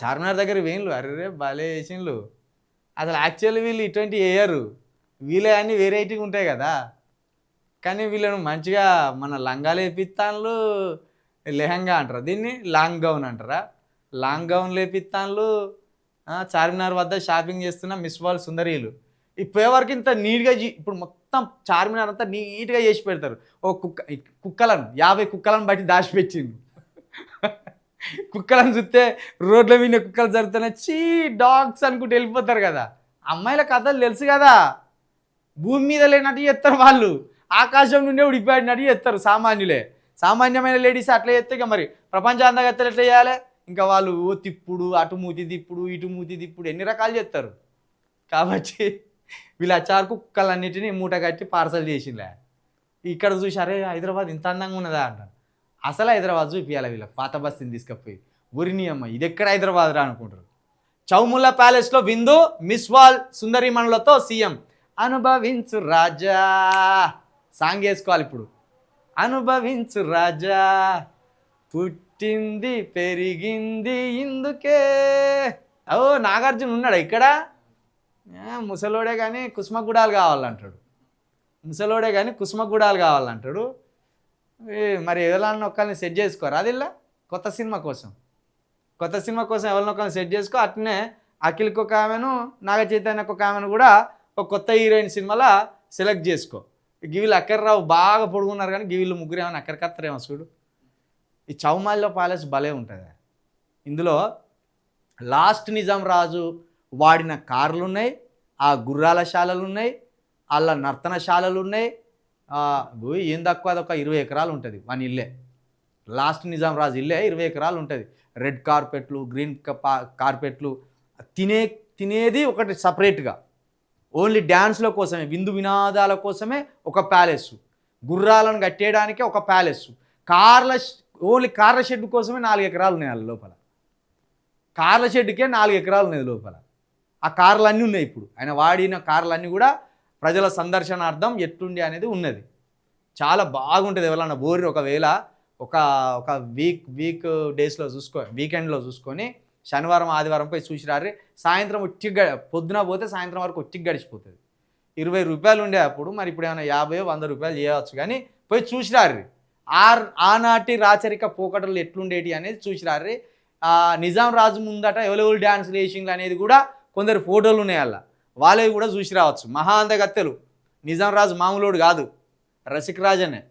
చార్మినార్ దగ్గర వేయంలు అరే భలే వేసిండ్లు అసలు యాక్చువల్లీ వీళ్ళు ఇటువంటి వేయరు వీళ్ళే అన్నీ వెరైటీగా ఉంటాయి కదా. కానీ వీళ్ళను మంచిగా మన లంగాలు వేపిస్తాన్లు లెహంగా అంటారు? దీన్ని లాంగ్ గౌన్ అంటారా? లాంగ్ గౌన్ లేపిస్తాన్లు చార్మినార్ వద్ద షాపింగ్ చేస్తున్న మిస్ వాల్ సుందరీలు. ఇప్పటివరకు ఇంత నీట్గా ఇప్పుడు మొత్తం చార్మినార్ అంతా నీట్గా చేసి పెడతారు. ఓ కుక్క కుక్కలను యాభై కుక్కలను బట్టి దాచిపెట్టిండు కుక్కలను చూస్తే రోడ్ల మీద కుక్కలు జరుగుతున్నాయి చీ డాగ్స్ అనుకుంటూ వెళ్ళిపోతారు కదా. అమ్మాయిల కథలు తెలుసు కదా. భూమి మీద లేనట్టు చేస్తారు వాళ్ళు. ఆకాశం నుండే ఉడిపోయినట్టు చేస్తారు సామాన్యులే. సామాన్యమైన లేడీస్ అట్లా చేస్తే ఇక మరి ప్రపంచాంతగత్తలు ఎట్లా చేయాలి? ఇంకా వాళ్ళు ఓ తిప్పుడు అటు మూతి తిప్పుడు ఇటు మూతి తిప్పుడు ఎన్ని రకాలు చేస్తారు? కాబట్టి వీళ్ళు అచ్చారు కుక్కలన్నిటినీ మూట కట్టి పార్సల్ చేసిండే ఇక్కడ చూసారే హైదరాబాద్ ఇంత అందంగా ఉన్నదా అంటారు. అసలు హైదరాబాద్ చూపించాలి వీళ్ళకి పాత బస్తీని తీసుకపోయి. ఉరిని అమ్మ ఇది ఎక్కడ హైదరాబాద్ రా అనుకుంటారు? చౌముల్లా ప్యాలెస్లో విందు మిస్ వాల్ సుందరిమణులతో సీఎం. అనుభవించు రాజా. సాంగ్ వేసుకోవాలి ఇప్పుడు. అనుభవించు రాజా. పుట్టింది పెరిగింది ఇందుకే. ఓ నాగార్జున ఉన్నాడు ఇక్కడ? ముసలోడే కానీ కుసుమగుడాలు కావాలంటాడు. ముసలోడే కానీ కుసుమగుడాలు కావాలంటాడు. మరి ఎవరన్నా ఒక్కరిని సెట్ చేసుకోరా అదిలా కొత్త సినిమా కోసం. కొత్త సినిమా కోసం ఎవరిని ఒకరిని సెట్ చేసుకో? అట్నే అఖిల్కి ఒక ఆమెను నాగ చైతన్యకు ఒక ఆమెను కూడా ఒక కొత్త హీరోయిన్ సినిమాలో సెలెక్ట్ చేసుకో. గివిలు అక్కర్రావు బాగా పొడుగున్నారు కానీ గివిలు ముగ్గురు ఏమైనా అక్కరికత్తరేమో చూడు. ఈ చౌమాల్లో ప్యాలెస్ భలే ఉంటుంది. ఇందులో లాస్ట్ నిజాం రాజు వాడిన కార్లు ఉన్నాయి ఆ గుర్రాల శాలలు ఉన్నాయి వాళ్ళ నర్తనశాలలు ఉన్నాయి భూమి ఏం తక్కువ అదొక ఇరవై ఎకరాలు ఉంటుంది మన ఇల్లే. లాస్ట్ నిజాం రాజు ఇల్లే ఇరవై ఎకరాలు ఉంటుంది. రెడ్ కార్పెట్లు గ్రీన్ క- కార్పెట్లు తినే తినేది ఒకటి సపరేట్గా ఓన్లీ డ్యాన్స్ల కోసమే విందు వినాదాల కోసమే ఒక ప్యాలెస్ గుర్రాలను కట్టేయడానికే ఒక ప్యాలెస్ కార్ల ఓన్లీ కార్ల షెడ్ కోసమే నాలుగు ఎకరాలు ఉన్నాయి వాళ్ళ లోపల. కార్ల షెడ్కే నాలుగు ఎకరాలు ఉన్నాయి లోపల. ఆ కార్లు అన్నీ ఉన్నాయి ఇప్పుడు. ఆయన వాడిన కార్లన్నీ కూడా ప్రజల సందర్శనార్థం ఎట్లుండి అనేది ఉన్నది. చాలా బాగుంటుంది ఎవరన్నా బోరి ఒకవేళ ఒక ఒక వీక్ వీక్ డేస్లో చూసుకో వీకెండ్లో చూసుకొని శనివారం ఆదివారం పోయి చూసి రారి సాయంత్రం ఒట్టి పొద్దున పోతే సాయంత్రం వరకు ఒట్టి గడిచిపోతుంది. ఇరవై రూపాయలు ఉండే అప్పుడు మరి ఇప్పుడు ఏమైనా యాభై వంద రూపాయలు చేయవచ్చు కానీ పోయి చూసి రారి ఆనాటి రాచరిక పోకటలు ఎట్లుండేటి అనేది చూసి రారి ఆ నిజాం రాజు ముందట ఎవరెవరు డ్యాన్స్ రేసింగ్లు అనేది కూడా కొందరు ఫోటోలు ఉన్నాయి అలా. వాళ్ళవి కూడా చూసి రావచ్చు. మహా అందగత్తెలు నిజాం రాజు మామూలుడు కాదు. రసిక్ రాజనే